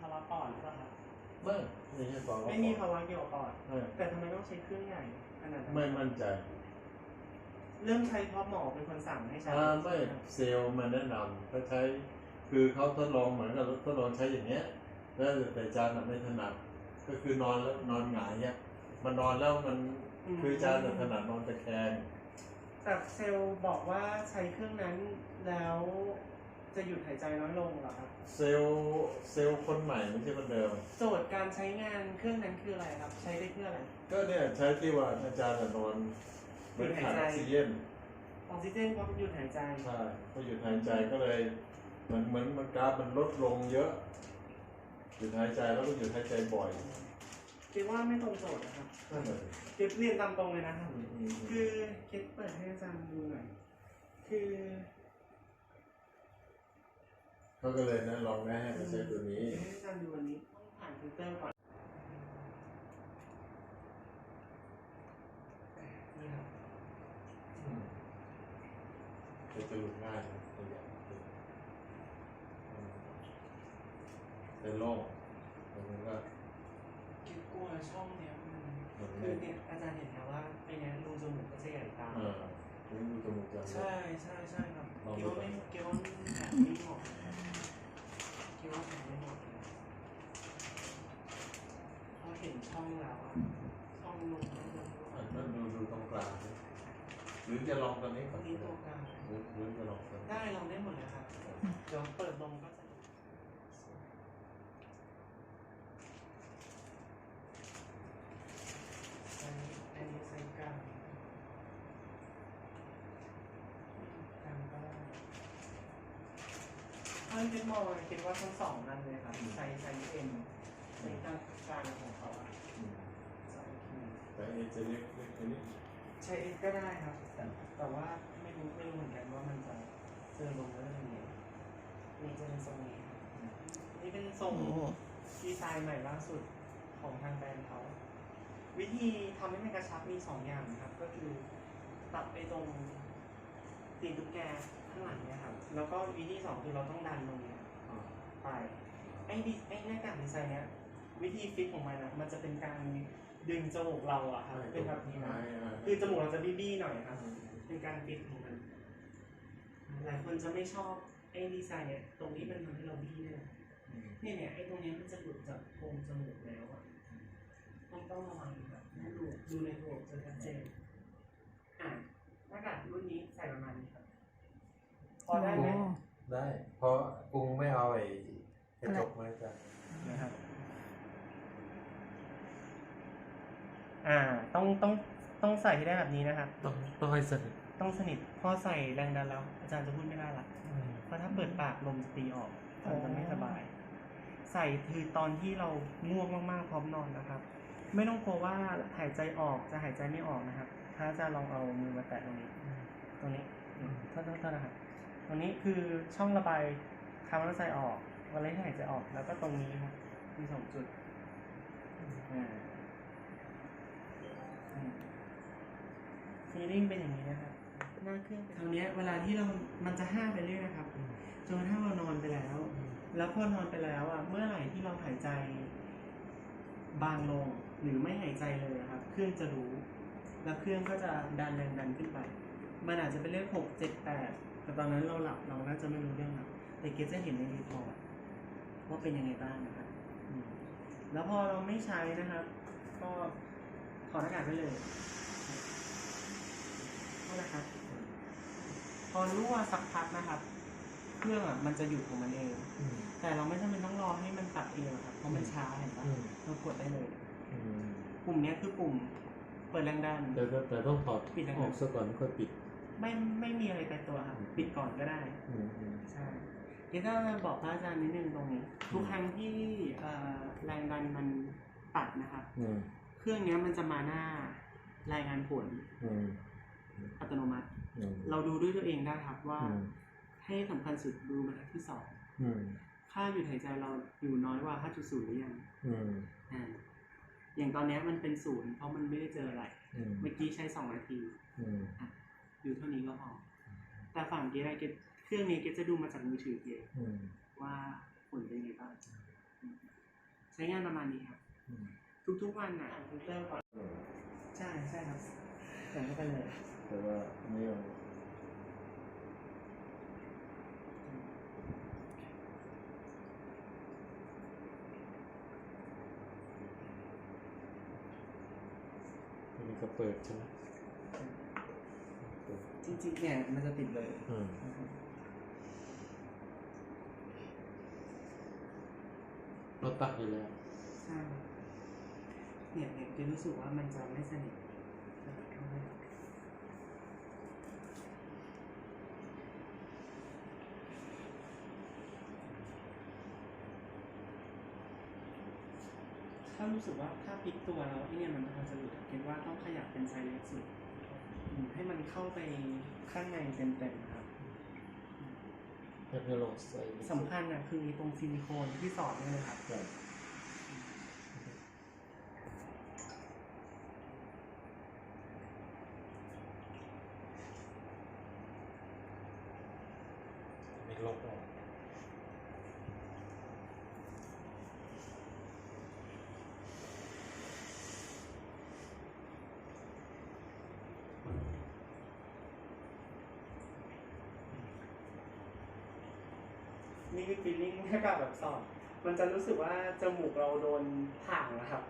ภาวะปอดหรือเปล่าครับไม่ไม่ใช่ปอดไม่มีภาวะเกี่ยวกับปอดเออแต่ทำไมต้องใช้เครื่องใหญ่ขนาดนั้นไม่มั่นใจ เริ่มใช้เพราะหมอเป็นคนสั่งให้ใช้อ่าไม่เซลล์มาแนะนำเขาใช้ คือเขาทดลองเหมือนกับทดลองใช้อย่างเงี้ย แล้วแต่อาจารย์น่ะไม่ถนัด ก็คือนอนแล้วนอนหงายเงี้ยมันนอนแล้วมันคืออาจารย์น่ะถนัดนอนตะแคงแต่เซลล์บอกว่าใช้เครื่องนั้นแล้ว จะหยุดหายใจน้อยลงเหรอครับเซลล์เซลล์คนใหม่ไม่ใช่คนเดิม โจทย์การใช้งานเครื่องนั้นคืออะไรครับ ใช้ได้เพื่ออะไรก็เนี่ยใช้ที่ว่าอาจารย์น่ะนอนเหมือนขาดออกซิเจนออกซิเจนเพราะหยุดหายใจใช่พอหยุดหายใจก็เลยเหมือนเหมือนมันกราฟมันลดลงเยอะ หยุดหายใจแล้วก็หยุดหายใจบ่อยคิดว่าไม่ตรงโจทย์นะครับนั่นแหละคิดเรียนตามตรงเลยนะครับอืมอืมอืคืมอคิดเปิดให้อาจารย์ดูหน่อยคือ เขาก็เลยนะลองแนะให้มาใช้ตัวนี้ให้อาจารย์ดูอันนี้ต้องผ่านฟิลเตอร์ก่อนนี่ครับอืมจะจะหลุดง่ายนะตัวอย่างอืมเป็นโรคมันก็คิดกลัวช่องเนี้ยมันมันคืไม่อเนี่ยอาจารย์เห็นนะว่าไอ้เนี้ยรูจมูกก็จะใหญ่ตามเออไม่รู้จมูกจะใช่ใช่ใช่ครับลองดูคิดว่าไม่คิดว่าแผนไม่เหมาะคิดว่าแผนไม่เหมาะเลยพอเห็นช่องแล้วอะช่องลงแล้วลง อะ นั่นดูดูตรงกลางสิหรือจะลองตอนนี้ตก่รองนี้ตัวกลางหรือหรือจะลองตอนนี้ได้ลองได้หมดเลยครับเดี๋ยวเปิดลงก็จะอันนี้อันนี้ไซส์กลางกลางก็ได้ถ้าคิดมองคิดว่าทั้งสองนั่นเลยครับไซส์ไซส์เอ็มไซส์กลางกลางของเขาอะ อืม แต่อันนี้จะเล็กเล็กอันนี้ใช้เอ็กก็ได้ครับ แต่แต่ว่าไม่รู้ไม่รู้เหมือนกันว่ามันจะเจอลงแล้วยังไงนี่จะเป็นทรงนี้ครับนี่เป็นทรงดีไซน์ใหม่ล่าสุดของทางแบรนด์เขาวิธีทำให้มันกระชับมีสองอย่างนะครับ ก็คือตัดไปตรงตีนตุ๊กแกข้างหลังเนี่ยครับ แล้วก็วิธีสองคือเราต้องดันตรงเนี้ยอ่าไปไอ้ดิไอ้หน้ากากดีไซน์เนี้ยวิธีฟิตของมันนะมันจะเป็นการ ดึงจมูกเราอะครับเป็นแบบนี้นะคือจมูกเราจะบี้ๆหน่อยครับเป็นการปิดของมันหลายคนจะไม่ชอบไอ้ดีไซน์เนี่ยตรงนี้มันทำให้เราบี้เนี่ยเนี่ยเนี่ยไอ้ตรงเนี้ยมันจะหลุดจากโพรงจมูกแล้วอะต้องต้องระวังครับให้ดูดูในโพรงจะชัดเจนอะหน้ากากรุ่นนี้ใส่ประมาณนี้ครับพอได้ไหมได้เพราะกรุงไม่เอาไอ้กระจกมาจ้ะ นะครับ อ่า ต้องต้องต้องใส่ให้ได้แบบนี้นะครับ ต้องต้องให้สนิทต้องสนิทพอใส่แรงดันแล้ว อาจารย์จะพูดไม่ได้ละเพราะถ้าเปิดปากลมจะตีออกมันจะไม่สบาย ใส่คือตอนที่เราง่วงมากๆพร้อมนอนนะครับ ไม่ต้องกลัวว่าหายใจออกจะหายใจไม่ออกนะครับ ถ้าอาจารย์ลองเอามือมาแตะตรงนี้ ตรงนี้อืมโทษโทษโทษนะครับ ตรงนี้คือช่องระบายคาร์บอนไดออกไซด์ออกเวลาที่หายใจออกแล้วก็ตรงนี้ครับมีสองจุดอ่า ฟีลิ่งเป็นอย่างนี้นะครับหน้าเครื่องคราวเนี้ยเวลาที่เรา มันจะห้าไปเรื่อยนะครับ จนกระทั่งเรานอนไปแล้ว แล้วพอนอนไปแล้วอะ เมื่อไหร่ที่เราหายใจ บางลงหรือไม่หายใจเลยอะครับ เครื่องจะรู้ แล้วเครื่องก็จะดันแรงดันขึ้นไป มันอาจจะเป็นเลขหกเจ็ดแปดแต่ตอนนั้นเราหลับเราน่าจะไม่รู้เรื่องหรอกแต่เกรซจะเห็นในรีพอร์ตว่าเป็นยังไงบ้างนะครับอืมแล้วพอเราไม่ใช้นะครับ ก็ถอดหน้ากากไปเลย นั่นแหละครับ พอรู้ว่าสักพักนะครับ เครื่องอะมันจะหยุดของมันเองแต่เราไม่จำเป็นต้องรอให้มันตัดเองหรอกครับ เพราะมันช้าเห็นปะเรากดได้เลยปุ่มเนี้ยคือปุ่ม เปิดแรงดัน แต่แต่แต่ต้องถอดปิดยังไงออกซะก่อนค่อยปิด ไม่ไม่มีอะไรตายตัวครับอืมปิดก่อนก็ได้ อืมอืม ใช่เดี๋ยวก็บอกพระอาจารย์นิดนึงตรงนี้ทุกครั้งที่เอ่อแรงดันมันตัดนะครับ อืมเครื่องเนี้ยมันจะมาหน้ารายงานผล อืม อัตโนมัติอืมเราดูด้วยตัวเองได้ครับว่าอืมให้สำคัญสุดดูบรรทัดที่สองอืมค่าหยุดหายใจเราอยู่น้อยกว่า 5.0 หรือยังอืมอ่าอย่างตอนเนี้ยมันเป็นศูนย์เพราะมันไม่ได้เจออะไรอืมเมื่อกี้ใช้สองนาทีอืมอยู่เท่านี้ก็พอ แต่ฝั่งเกอะไรเกเครื่องนี้เกจะดูมาจากมือถือเกอืมว่าผลเป็นยังไงบ้างช้งานประมาณนี้ครับอืมทุกๆวันนะคอมพิวเตอร์ก่อนเออใช่ใช่ครับใส่เข้าไปเลย แต่ว่าอันนี่มันอันนี้ก็เปิดใช่ไหมเปิดจริงๆเนี่ยมันจะติดเลยอืมเราตัดอยู่แล้วใช่เนี่ยเนี่ยจะรู้สึกว่ามันจะไม่สนิท ถ้ารู้สึกว่าถ้าพลิกตัวแล้วไอ้เนี่ยมันพอจะหลุดคิดว่าต้องขยับเป็นไซส์เล็กสุดอืมให้มันเข้าไปข้างในเต็มๆครับแล้วก็ลงใส่สำคัญอะคือตรงซิลิโคนที่สอดเนี่ยนะครับ ครับมีลบออก นี่คือฟีลลิ่งแค่กับแบบสอบมันจะรู้สึกว่าจมูกเราโดนถ่างนะครับ